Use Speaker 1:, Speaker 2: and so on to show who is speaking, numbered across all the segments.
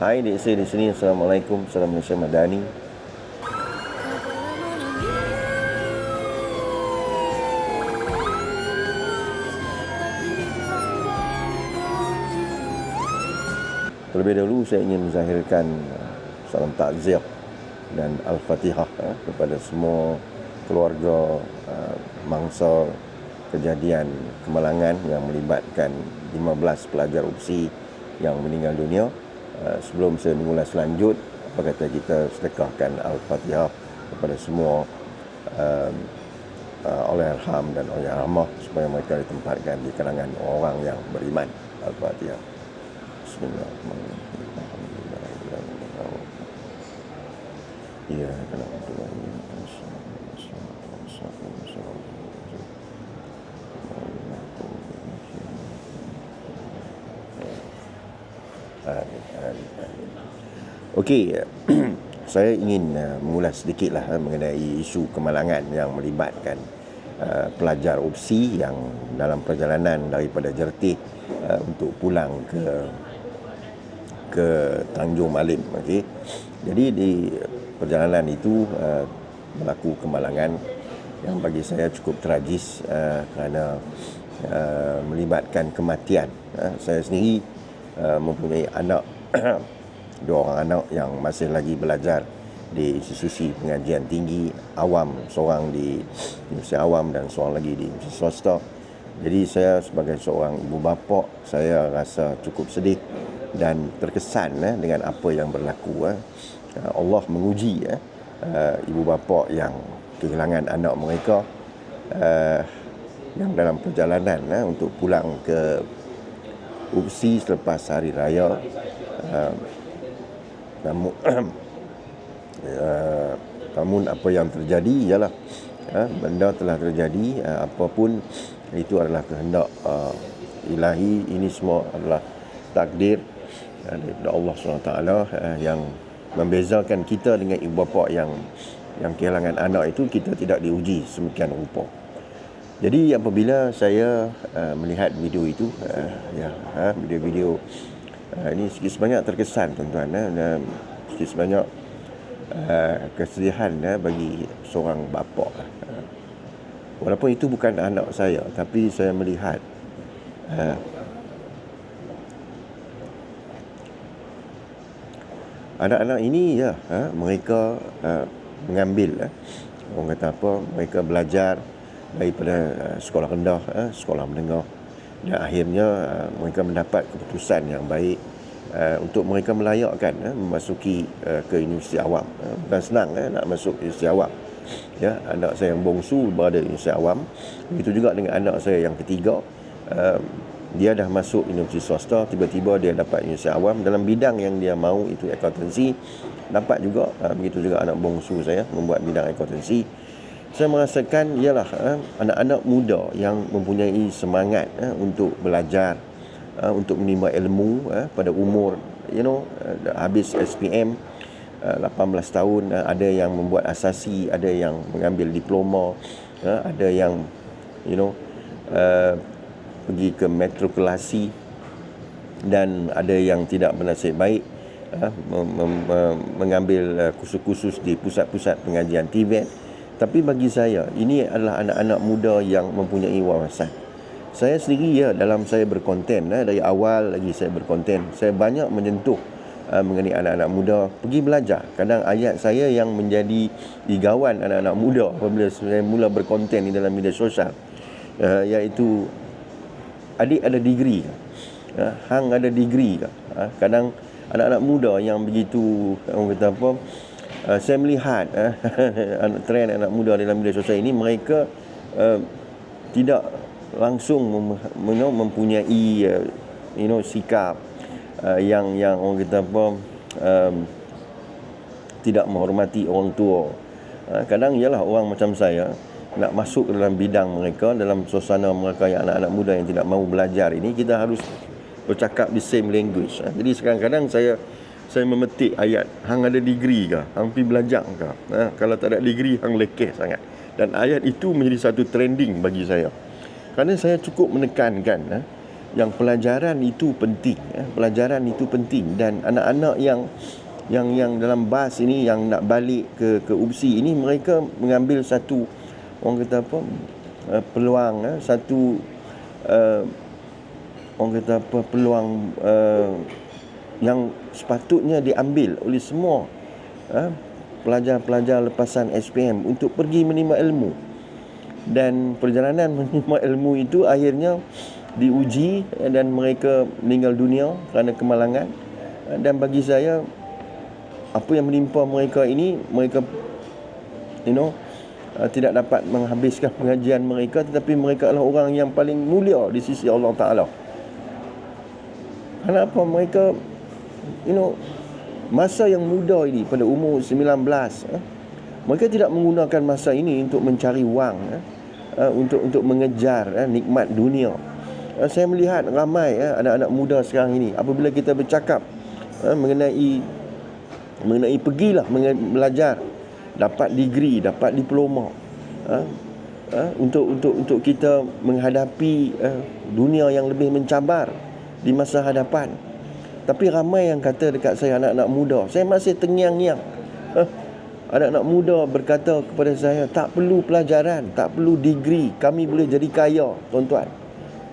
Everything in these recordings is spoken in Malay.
Speaker 1: Hai, dek saya di sini. Assalamualaikum. Salam Malaysia Madani. Terlebih dahulu saya ingin menzahirkan uh, salam takziah dan al-fatihah uh, kepada semua keluarga uh, mangsa kejadian kemalangan yang melibatkan 15 pelajar UPSI yang meninggal dunia. Uh, sebelum saya mengulas lanjut, apa kata kita sedekahkan al-fatihah kepada semua uh, uh, oleh arham dan oleh arhamah supaya mereka ditempatkan di kalangan orang yang beriman. Al-fatihah. Bismillahirrahmanirrahim. Ya, kalau Tuhan Okey, saya ingin uh, mengulas sedikitlah uh, mengenai isu kemalangan yang melibatkan uh, pelajar UPSI yang dalam perjalanan daripada Jertih uh, untuk pulang ke ke Tanjung Malim. Okey. Jadi di perjalanan itu uh, berlaku kemalangan yang bagi saya cukup tragis uh, kerana uh, melibatkan kematian. Uh, saya sendiri uh, mempunyai anak dua orang anak yang masih lagi belajar di institusi pengajian tinggi awam seorang di Universiti Awam dan seorang lagi di Universiti Swasta. Jadi saya sebagai seorang ibu bapa saya rasa cukup sedih dan terkesan eh, dengan apa yang berlaku. Eh. Allah menguji eh, uh, ibu bapa yang kehilangan anak mereka uh, yang dalam perjalanan eh, untuk pulang ke UPSI selepas hari raya. Uh, namun, uh, namun apa yang terjadi ialah uh, benda telah terjadi uh, apapun itu adalah kehendak uh, ilahi ini semua adalah takdir uh, daripada Allah SWT uh, yang membezakan kita dengan ibu bapa yang yang kehilangan anak itu kita tidak diuji semikian rupa. Jadi apabila saya uh, melihat video itu uh, ya uh, video-video uh, ini sedikit sebanyak terkesan tuan-tuan uh, dan sedikit sebanyak uh, kesedihan uh, bagi seorang bapa. Uh, walaupun itu bukan anak saya tapi saya melihat uh, anak-anak ini ya ha, mereka uh, mengambil uh, orang kata apa mereka belajar daripada uh, sekolah rendah uh, sekolah menengah. Dan akhirnya uh, mereka mendapat keputusan yang baik uh, untuk mereka melayakkan uh, memasuki uh, ke universiti awam. Uh, bukan senang uh, nak masuk universiti awam. Ya anak saya yang bongsu berada di universiti awam. Begitu juga dengan anak saya yang ketiga uh, dia dah masuk universiti swasta. Tiba-tiba dia dapat universiti awam. Dalam bidang yang dia mahu itu akuntansi. Dapat juga uh, begitu juga anak bongsu saya membuat bidang akuntansi saya merasakan ialah uh, anak-anak muda yang mempunyai semangat uh, untuk belajar uh, untuk menimba ilmu uh, pada umur you know uh, habis SPM uh, 18 tahun uh, ada yang membuat asasi ada yang mengambil diploma uh, ada yang you know uh, pergi ke metrokulasi dan ada yang tidak bernasib baik uh, mengambil uh, kursus-kursus di pusat-pusat pengajian Tibet tapi bagi saya ini adalah anak-anak muda yang mempunyai wawasan saya sendiri ya dalam saya berkonten uh, dari awal lagi saya berkonten saya banyak menyentuh uh, mengenai anak-anak muda pergi belajar kadang ayat saya yang menjadi digawan anak-anak muda apabila saya mula berkonten di dalam media sosial uh, iaitu adik ada degree ke? Ha, hang ada degree ke? Ha, kadang anak-anak muda yang begitu orang kata apa uh, saya melihat uh, trend anak muda dalam media sosial ini mereka uh, tidak langsung mem- mempunyai uh, you know sikap uh, yang yang orang kata apa um, tidak menghormati orang tua uh, kadang ialah orang macam saya nak masuk dalam bidang mereka dalam suasana mereka yang anak-anak muda yang tidak mahu belajar ini kita harus bercakap the same language ha. jadi sekarang-kadang saya saya memetik ayat hang ada degree ke hang pergi belajar ke ha? kalau tak ada degree hang lekeh sangat dan ayat itu menjadi satu trending bagi saya kerana saya cukup menekankan ha? yang pelajaran itu penting eh. pelajaran itu penting dan anak-anak yang yang yang dalam bas ini yang nak balik ke ke UPSI ini mereka mengambil satu orang kata apa uh, peluang eh, satu uh, orang kata apa peluang uh, yang sepatutnya diambil oleh semua uh, pelajar-pelajar lepasan SPM untuk pergi menerima ilmu dan perjalanan menerima ilmu itu akhirnya diuji dan mereka meninggal dunia kerana kemalangan dan bagi saya apa yang menimpa mereka ini mereka you know uh, tidak dapat menghabiskan pengajian mereka tetapi mereka adalah orang yang paling mulia di sisi Allah Taala. Kenapa mereka you know masa yang muda ini pada umur 19 eh, mereka tidak menggunakan masa ini untuk mencari wang eh, uh, untuk untuk mengejar eh, nikmat dunia. Uh, saya melihat ramai uh, anak-anak muda sekarang ini apabila kita bercakap uh, mengenai mengenai pergilah belajar dapat degree dapat diploma uh, uh, untuk untuk untuk kita menghadapi uh, dunia yang lebih mencabar di masa hadapan tapi ramai yang kata dekat saya anak-anak muda. Saya masih tengiang-ngiang anak-anak muda berkata kepada saya tak perlu pelajaran tak perlu degree. Kami boleh jadi kaya tuan-tuan.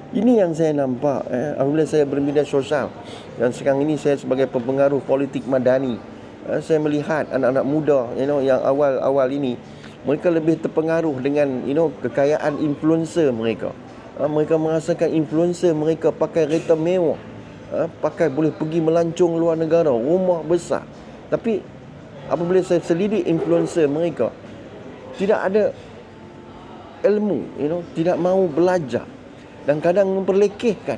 Speaker 1: Ini yang saya nampak eh, apabila saya bermedia sosial. Dan sekarang ini saya sebagai pempengaruh politik madani. Eh, saya melihat anak-anak muda you know yang awal-awal ini mereka lebih terpengaruh dengan you know kekayaan influencer mereka. Eh, mereka merasakan influencer mereka pakai kereta mewah eh, pakai boleh pergi melancong luar negara rumah besar. Tapi apabila saya selidik influencer mereka tidak ada ilmu you know tidak mau belajar. Dan kadang memperlekehkan.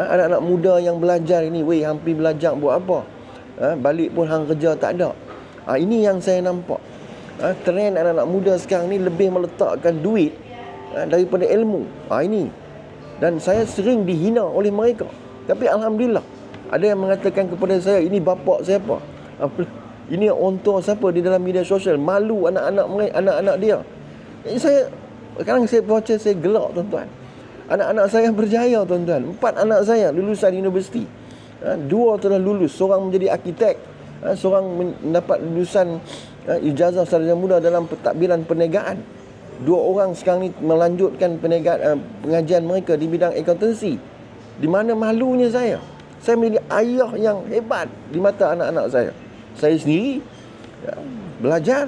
Speaker 1: Ha, anak-anak muda yang belajar ini weh hampir belajar buat apa? Ha, balik pun hang kerja tak ada. Ha, ini yang saya nampak. Ha, trend anak-anak muda sekarang ni lebih meletakkan duit ha, daripada ilmu. Ha, ini. Dan saya sering dihina oleh mereka tapi Alhamdulillah ada yang mengatakan kepada saya ini bapak siapa ini onto siapa di dalam media sosial malu anak-anak anak-anak dia ini saya sekarang saya baca saya gelak tuan-tuan Anak-anak saya berjaya tuan-tuan. Empat anak saya lulusan universiti. Ha, dua telah lulus. Seorang menjadi arkitek. Ha, seorang mendapat lulusan ha, ijazah sarjana muda dalam pentadbiran perniagaan. Dua orang sekarang ni melanjutkan perniagaan, pengajian mereka di bidang akuntansi. Di mana malunya saya? Saya menjadi ayah yang hebat di mata anak-anak saya. Saya sendiri ya, belajar.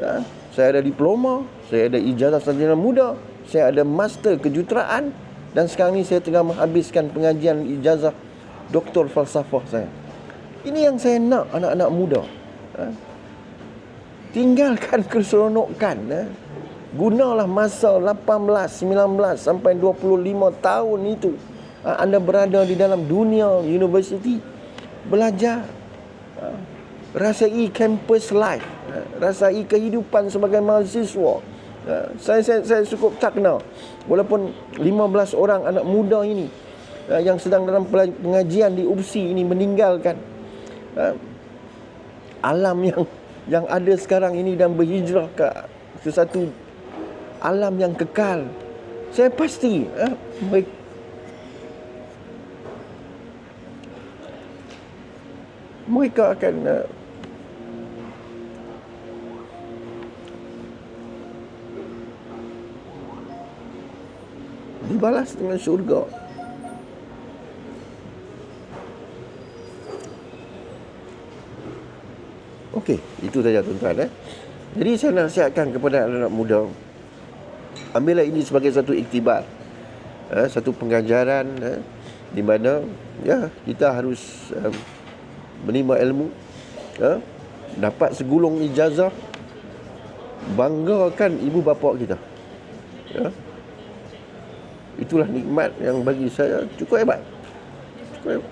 Speaker 1: Ya, saya ada diploma. Saya ada ijazah sarjana muda saya ada master kejuruteraan dan sekarang ni saya tengah menghabiskan pengajian ijazah doktor falsafah saya. Ini yang saya nak anak-anak muda. Ha? Tinggalkan keseronokan. Ha? Gunalah masa 18, 19 sampai 25 tahun itu. Ha? Anda berada di dalam dunia universiti. Belajar. Ha? Rasai campus life. Ha? Rasai kehidupan sebagai mahasiswa. Ya, saya, saya saya cukup tak kenal walaupun 15 orang anak muda ini yang sedang dalam pengajian di UPSI ini meninggalkan alam yang yang ada sekarang ini dan berhijrah ke sesuatu alam yang kekal saya pasti mereka, mereka akan uh, dibalas dengan syurga. Okey, itu saja tuan-tuan eh. Jadi saya nasihatkan kepada anak-anak muda ambillah ini sebagai satu iktibar. Eh, satu pengajaran eh, di mana ya kita harus eh, menerima ilmu eh, dapat segulung ijazah banggakan ibu bapa kita. Ya. Itulah nikmat yang bagi saya cukup hebat. Cukup hebat.